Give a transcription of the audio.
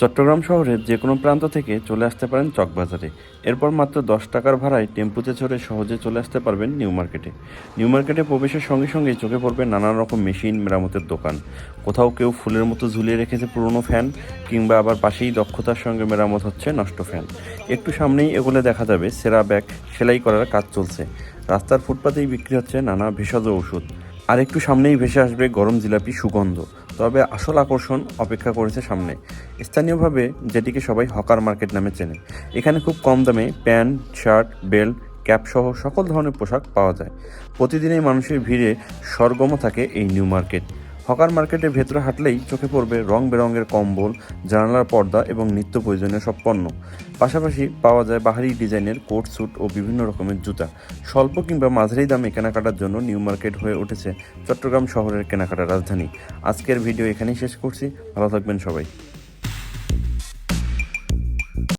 চট্টগ্রাম শহরের যে কোনো প্রান্ত থেকে চলে আসতে পারেন চকবাজারে। এরপর মাত্র দশ টাকার ভাড়ায় টেম্পুতে চড়ে সহজে চলে আসতে পারবেন নিউ মার্কেটে। নিউ মার্কেটে প্রবেশের সঙ্গে সঙ্গে চোখে পড়বে নানান রকম মেশিন, মেরামতের দোকান। কোথাও কেউ ফুলের মতো ঝুলিয়ে রেখেছে পুরনো ফ্যান, কিংবা আবার পাশেই দক্ষতার সঙ্গে মেরামত হচ্ছে নষ্ট ফ্যান। একটু সামনেই এগুলো দেখা যাবে, সেরা ব্যাগ সেলাই করার কাজ চলছে। রাস্তার ফুটপাতেই বিক্রি হচ্ছে নানা ভেষজ ওষুধ আর একটু সামনেই ভেসে আসবে গরম জিলাপি সুগন্ধ। তবে আসল আকর্ষণ অপেক্ষা করেছে সামনে। স্থানীয়ভাবে যেটিকে সবাই হকার মার্কেট নামে চেনে। এখানে খুব কম দামে প্যান্ট, শার্ট, বেল্ট, ক্যাপ সহ সকল ধরনের পোশাক পাওয়া যায়। প্রতিদিনই মানুষের ভিড়ে সরগম থাকে এই নিউ মার্কেট। হকার মার্কেটের ভেতরে হাঁটলেই চোখে পড়বে রং বেরঙের কম্বল, জানালার পর্দা এবং নিত্য প্রয়োজনীয় সব পণ্য। পাশাপাশি পাওয়া যায় বাহারি ডিজাইনের কোট, স্যুট ও বিভিন্ন রকমের জুতা। স্বল্প কিংবা মাঝারি দামে কেনাকাটার জন্য নিউ মার্কেট হয়ে উঠেছে চট্টগ্রাম শহরের কেনাকাটার রাজধানী। আজকের ভিডিও এখানেই শেষ করছি। ভালো থাকবেন সবাই।